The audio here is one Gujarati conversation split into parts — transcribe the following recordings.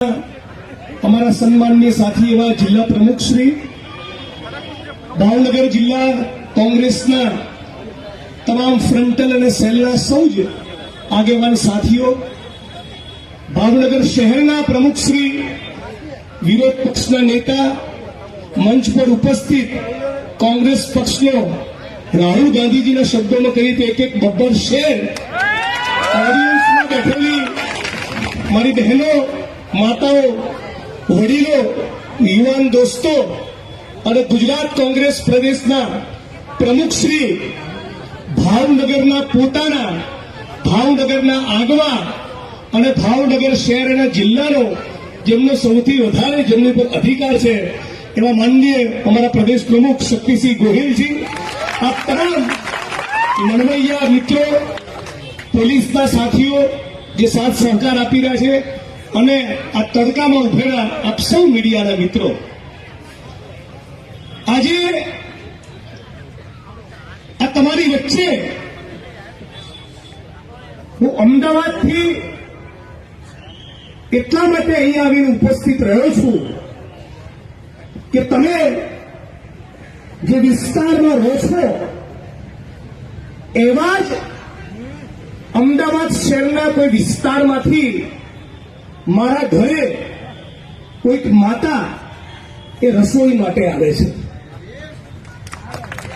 અમારા સન્માનની સાથી એવા જિલ્લા પ્રમુખ શ્રી ભાવનગર જિલ્લા કોંગ્રેસના તમામ ફ્રન્ટલ અને સેલના સૌ જ આગેવાન સાથીઓ, ભાવનગર શહેરના પ્રમુખ શ્રી, વિરોધ પક્ષના નેતા, મંચ પર ઉપસ્થિત કોંગ્રેસ પક્ષનો રાહુલ ગાંધીજીના શબ્દોમાં કહી તો એક એક બબ્બર શેર ઓડિયન્સમાં બેઠેલી મારી બહેનો માતાઓ વડીલો, યુવાન દોસ્તો અને ગુજરાત કોંગ્રેસ પ્રદેશના પ્રમુખ શ્રી ભાવનગરના પોતાના, ભાવનગરના આગવા અને ભાવનગર શહેર અને જિલ્લાનો, જેમનો સૌથી વધારે જેમની પર અધિકાર છે, એવા માનનીય અમારા પ્રદેશ પ્રમુખ શક્તિસિંહ ગોહિલજી, આ તમામ મનવૈયા મિત્રો, પોલીસના સાથીઓ જે સાથ સહકાર આપી રહ્યા છે અને આ તડકામાં ઉભેલા આપ સૌ મીડિયાના મિત્રો, આજે આ તમારી વચ્ચે હું અમદાવાદથી એટલા માટે અહીંયા આવીને ઉપસ્થિત રહ્યો છું કે તમે જે વિસ્તારમાં રહો છો, એવા જ અમદાવાદ શહેરના કોઈ વિસ્તારમાંથી મારા ઘરે કોઈક માતા એ રસોઈ માટે આવે છે.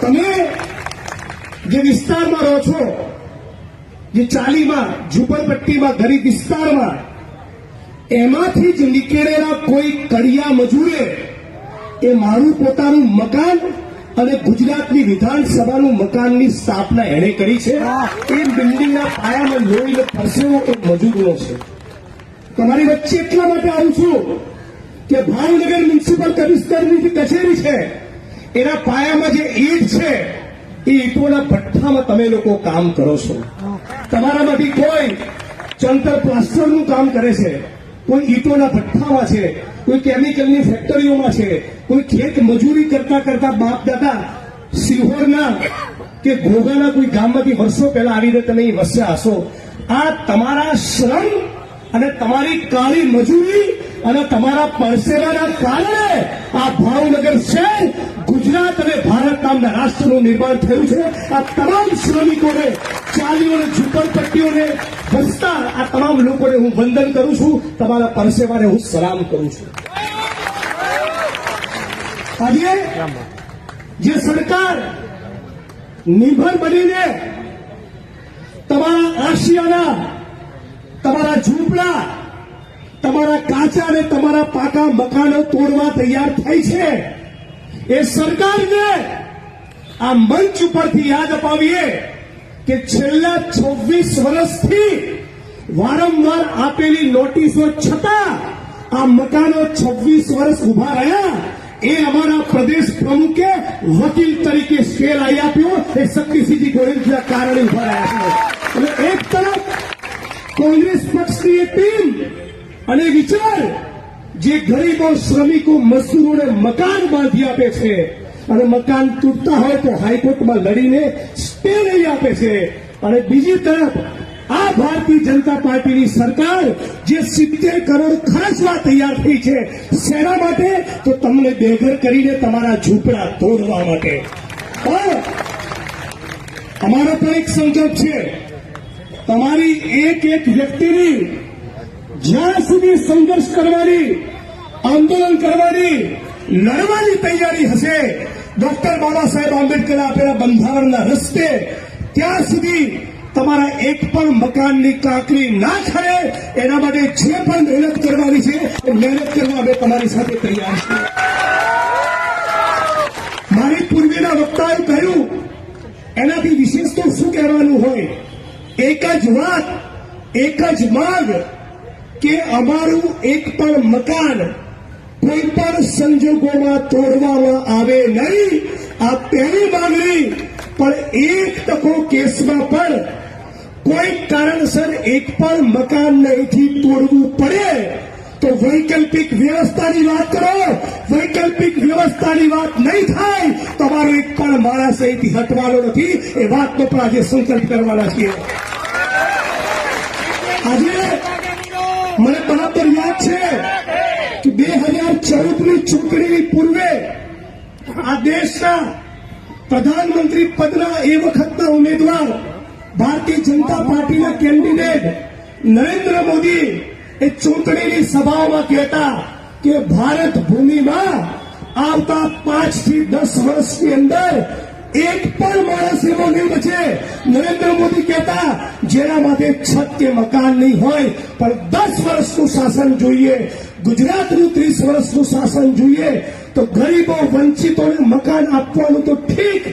તમે જે વિસ્તારમાં રહો છો જે ચાલીમાં ઝૂંપડપટ્ટીમાં ગરીબ વિસ્તારમાં એમાંથી જ નીકળેલા કોઈ કડિયા મજૂરે એ મારું પોતાનું મકાન અને ગુજરાતની વિધાનસભાનું મકાનની સ્થાપના એણે કરી છે. એ બિલ્ડિંગના પાયામાં લોહીને પરસેવો એ મજૂરનો છે. તમારી વચ્ચે એટલા માટે આવું છું કે ભાવનગર મ્યુનિસિપલ કમિશનરની કચેરી છે, એના પાયામાં જે ઈટ છે, એ ઈંટોના ભઠ્ઠામાં તમે લોકો કામ કરો છો. તમારામાંથી કોઈ ચંતર પ્લાસ્ટરનું કામ કરે છે, કોઈ ઈંટોના ભઠ્ઠામાં છે, કોઈ કેમિકલની ફેક્ટરીઓમાં છે, કોઈ ખેત મજૂરી કરતા કરતા બાપ દાદા સિહોરના કે ઘોઘાના કોઈ ગામમાંથી વર્ષો પહેલા આવીને તમે વસ્યા હશો. આ તમારા શ્રમ અને તમારી કાળી મજૂરી અને તમારા પરસેવાના કારણે આ ભાવનગર શહેર ગુજરાત અને ભારત નામના રાષ્ટ્રનું નિર્માણ થયું છે. આ તમામ શ્રમિકોને, ચાલીઓને, ઝુંપડપટ્ટીઓને વસતા આ તમામ લોકોને હું વંદન કરું છું. તમારા પરસેવાને હું સલામ કરું છું. આજે જે સરકાર નિર્ભર બનીને તમારા આશિયાના તમારા ઝૂંપડા, તમારા કાચા અને તમારા પાકા મકાનો તોડવા તૈયાર થઈ છે. એ સરકારને આ મંચ ઉપરથી યાદ અપાવીએ કે છેલ્લા છવ્વીસ વર્ષથી વારંવાર આપેલી નોટિસો છતાં આ મકાનો છવ્વીસ વર્ષ ઊભા રહ્યા. એ અમારા પ્રદેશ પ્રમુખે વકીલ તરીકે સ્કેલ આવી આપ્યો. એ શક્તિસિંહજી ગોહિલના કારણે ઊભા રહ્યા છે. અને એક તરફ કોંગ્રેસ પક્ષની એ ટીમ અને વિચાર જે ગરીબો, શ્રમિકો, મજદૂરોને મકાન બાંધી આપે છે અને મકાન તૂટતા હોય તો હાઈકોર્ટમાં લડીને સ્ટે લઈ આપે છે. અને બીજી તરફ, આ ભારતીય જનતા પાર્ટીની સરકાર જે સિત્તેર કરોડ ખર્ચવા તૈયાર થઈ છે, શેના માટે? તો તમને બેઘર કરીને તમારા ઝૂંપડા તોડવા માટે. અમારો પણ એક સંકલ્પ છે. તમારી એક એક વ્યક્તિની જ્યાં સુધી સંઘર્ષ કરવાની, આંદોલન કરવાની, લડવાની તૈયારી હશે, ડોક્ટર બાબા સાહેબ આંબેડકરે આપેલા બંધારણના રસ્તે, ત્યાં સુધી તમારા એક પણ મકાનની કાંકરી ના ખરે, એના માટે જે પણ મહેનત કરવાની છે મહેનત કરવા અમે તમારી સાથે તૈયાર છીએ મારી પૂર્વીના વક્તાએ કહ્યું એનાથી વિશેષ તો શું કહેવાનું હોય એક જ વાત, એક જ માંગ કે અમારું એક પણ મકાન કોઈ પણ સંજોગોમાં તોડવામાં આવે નહીં. આ પહેલી માંગણી, પણ એક ટકો કેસમાં પણ કોઈ કારણસર એક પણ મકાન અહીંથી તોડવું પડે. તો વૈકલ્પિક વ્યવસ્થાની વાત કરો. વૈકલ્પિક વ્યવસ્થાની વાત નહીં થાય. તમારો એક પણ માણસ અહીંથી હટવાનો નથી. એ વાતનો પણ આજે સંકલ્પ કરવાના છીએ. આજે મને બરાબર યાદ છે કે બે હજાર ચૌદની ચૂંટણીની પૂર્વે આ દેશના પ્રધાનમંત્રી પદના એ વખતના ઉમેદવાર ભારતીય જનતા પાર્ટીના કેન્ડિડેટ નરેન્દ્ર મોદી એ ચૂંટણીની સભાઓમાં કહેતા કે ભારત ભૂમિમાં આવતા પાંચથી દસ વર્ષની અંદર એક પણ માણસ એવો નહીં બચે નરેન્દ્ર મોદી કહેતા, જેના માટે છત કે મકાન નહીં હોય, પણ દસ વર્ષનું શાસન જોઈએ, ગુજરાતનું ત્રીસ વર્ષનું શાસન જોઈએ, તો ગરીબો વંચિતોને મકાન આપવાનું તો ઠીક.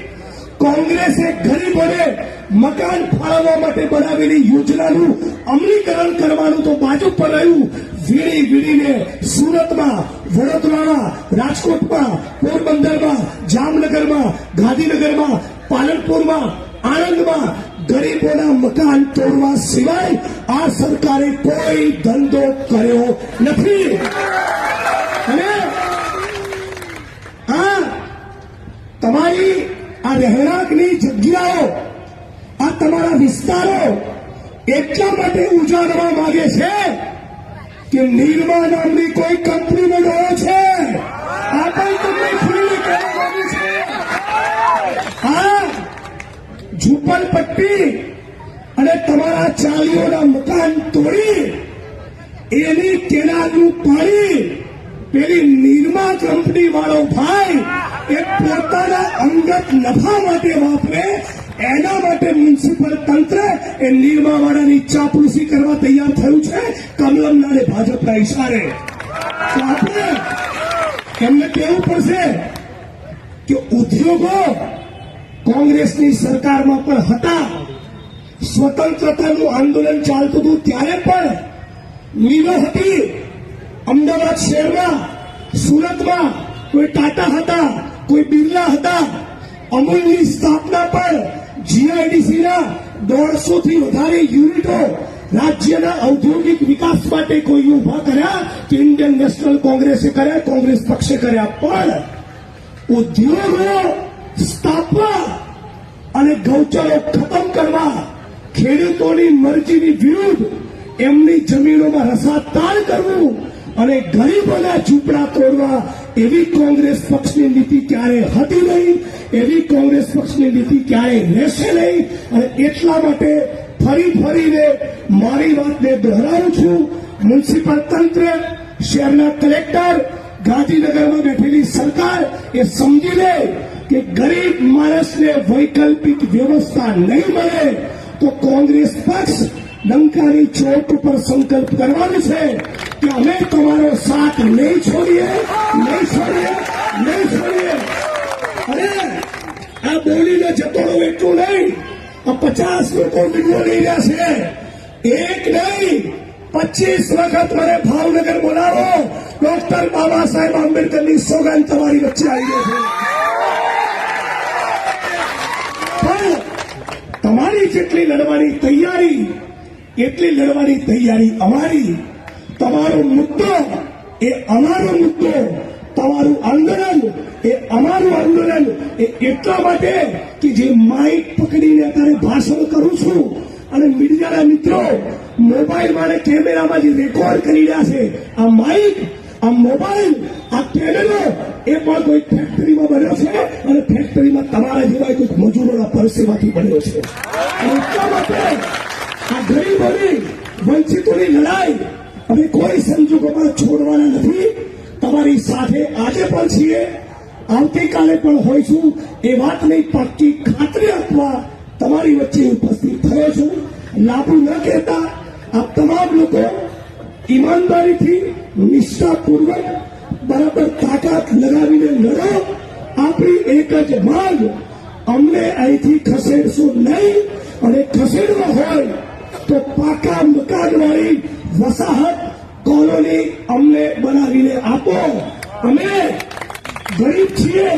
કોંગ્રેસે ગરીબોને મકાન ફાળવવા માટે બનાવેલી યોજનાનું અમલીકરણ કરવાનું તો બાજુ પર રહ્યું. વીણી વીણીને સુરતમાં, વડોદરામાં, રાજકોટમાં, પોરબંદરમાં, જામનગરમાં, ગાંધીનગરમાં, પાલનપુરમાં, આણંદમાં ગરીબોના મકાન તોડવા સિવાય આ સરકારે કોઈ ધંધો કર્યો નથી. અને આ તમારી આ રહેણાંકની જગ્યાઓ, આ તમારા વિસ્તારો એટલા માટે ઉજાડવા માંગે છે કે નિર્મા નામની કોઈ કંપનીનો ડોળો છે? ઝૂંપડપટ્ટી અને તમારા ચાલીઓના મકાન તોડી એની કેનાલનું પાણી પેલી નિર્મા કંપની વાળો ભાઈ એ પોતાના અંગત નફા માટે વાપરે એના માટે મ્યુનિસિપલ તંત્ર એ નિર્માવાળાની ચાપલુસી કરવા તૈયાર થયું છે. કમલમના અને ભાજપના ઇશારે આપણે એમને કહેવું પડશે કે ઉદ્યોગો કોંગ્રેસની સરકારમાં પણ હતા. સ્વતંત્રતાનું આંદોલન ચાલતું હતું ત્યારે પણ મિલો હતી. અમદાવાદ શહેરમાં, સુરતમાં કોઈ ટાટા હતા, કોઈ બિરલા હતા. અમૂલની સ્થાપના પણ જીઆઈડીસીના દોઢસો થી વધારે યુનિટો રાજ્યના ઔદ્યોગિક વિકાસ માટે કોઈ ઊભા કર્યા કે ઇન્ડિયન નેશનલ કોંગ્રેસે કર્યા, કોંગ્રેસ પક્ષે કર્યા. પણ ઉદ્યોગો સ્થાપવા અને ગૌચરો ખતમ કરવા, ખેડૂતોની મરજીની વિરુદ્ધ એમની જમીનોમાં રસાતાર કરવું અને ગરીબોના ઝૂંપડા તોડવા એવી કોંગ્રેસ પક્ષની નીતિ ક્યારે હતી નહીં, એવી કોંગ્રેસ પક્ષની નીતિ ક્યારે રહેશે નહીં. અને એટલા માટે ફરી ફરીને મારી વાતને દોહરાવું છું. મ્યુનિસિપલ તંત્ર, શહેરના કલેક્ટર, ગાંધીનગરમાં બેઠેલી સરકાર એ સમજી લે કે ગરીબ માણસને વૈકલ્પિક વ્યવસ્થા નહીં મળે તો કોંગ્રેસ પક્ષ ડંકાની ચોટ ઉપર સંકલ્પ કરવાનો છે. કે અમે તમારો સાથ નહીં છોડીએ નહીં છોડીએ નહીં છોડીએ. અરે, આ બોલીને જતો રહું એટલું નહીં. આ પચાસ લોકો બીજો લઈ રહ્યા છે. એક નહીં, પચીસ વખત મને ભાવનગર બોલાવો. ડોક્ટર બાબા સાહેબ આંબેડકરની સોગંદ તમારી વચ્ચે આવી છે. તમારી જેટલી લડવાની તૈયારી, એટલી લડવાની તૈયારી અમારી તમારો મુદ્દો એ અમારો મુદ્દો. તમારું આંદોલન એ અમારું આંદોલન. એ એટલા માટે કે જે માઇક પકડીને અત્યારે ભાષણ કરું છું. અને મીડિયાના મિત્રો, મોબાઈલ મારે કેમેરામાં જે રેકોર્ડ કરી રહ્યા છે, આ માઇક, આ મોબાઈલ, આ કેમેરો એ પણ કોઈ ફેક્ટરીમાં બન્યો છે? અને ફેક્ટરીમાં તમારા જેવા કોઈ મજૂરોના પરસેવાથી બન્યો છે. એટલા માટે આ ગરીબોની, વંચિતોની લડાઈ અમે કોઈ સંજોગોમાં છોડવાના નથી. તમારી સાથે આજે પણ છીએ. આવતીકાલે પણ હોઈશું. એ વાતની પાક્કી ખાતરી આપવા તમારી વચ્ચે ઉપસ્થિત થયો છું. લાભ ન કહેતા આ તમામ લોકો ઈમાનદારીથી નિષ્ઠાપૂર્વક બરાબર તાકાત લગાવીને લડો. આપણી એક જ માંગ, અમને અહીંથી ખસેડશું નહીં. અને ખસેડવા હોય તો પાકા મકાનવાળી વસાહત કોલોની અમને બનાવીને આપો. અમે ગરીબ છીએ,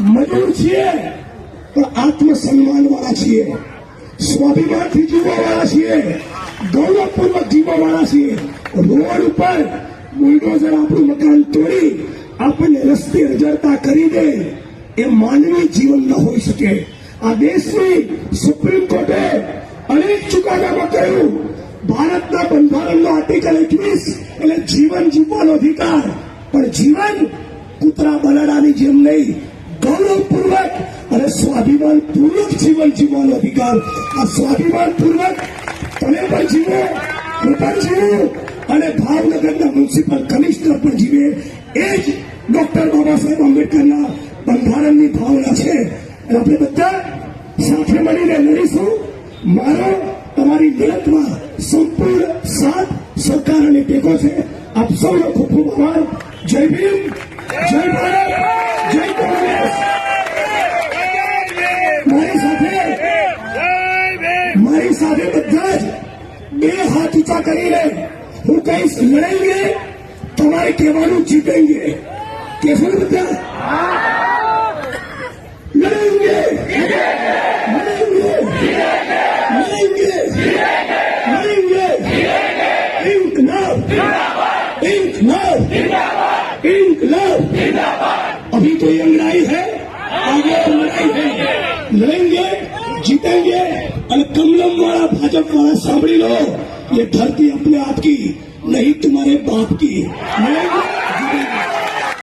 મજૂર છીએ, પણ આત્મસન્માન છીએ. સ્વાભિમાનથી જીવવા વાળા છીએ, ગૌરવપૂર્વક જીવવા છીએ. રોડ ઉપર બુલડોઝર આપણું મકાન તોડી આપણને રસ્તે રજડતા કરી દે એ માનવી જીવન ન હોઈ શકે. આ દેશની સુપ્રીમ કોર્ટે અનેક ચુકાદામાં કહ્યું ભારતના બંધારણનો આર્ટિકલ એકવીસ એટલે જીવન જીવવાનો અધિકાર. પણ જીવન કૂતરા બલાડાની જેમ નહીં, ગૌરવપૂર્વક અને સ્વાભિમાન પૂર્વક જીવન જીવવાનો અધિકાર. આ સ્વાભિમાન પૂર્વક તમે પણ જીવો, હું પણ જીવું અને ભાવનગરના મ્યુનિસિપલ કમિશનર પણ જીવે. એ જ ડોક્ટર બાબા સાહેબ આંબેડકરના બંધારણની ભાવના છે. આપણે બધા સાથે મળીને લડીશું. મારો તમારી નિયતમાં સંપૂર્ણ સાથ સરકાર અને ટેકો છે. આપ સૌનો ખૂબ ખૂબ આભાર. જય ભીમ. જય ભારત. જય કોંગ્રેસ. મારી સાથે મારી સાથે બધા જ બે હાથ ઊંચા કરીને હું કહીશ લડેંગે તમારે કહેવાનું જીતેંગે શું બધા? લડેંગે भाजपा वाला सामने लो ये धरती अपने आप की नहीं तुम्हारे बाप की लड़ेंगे जीतेंगे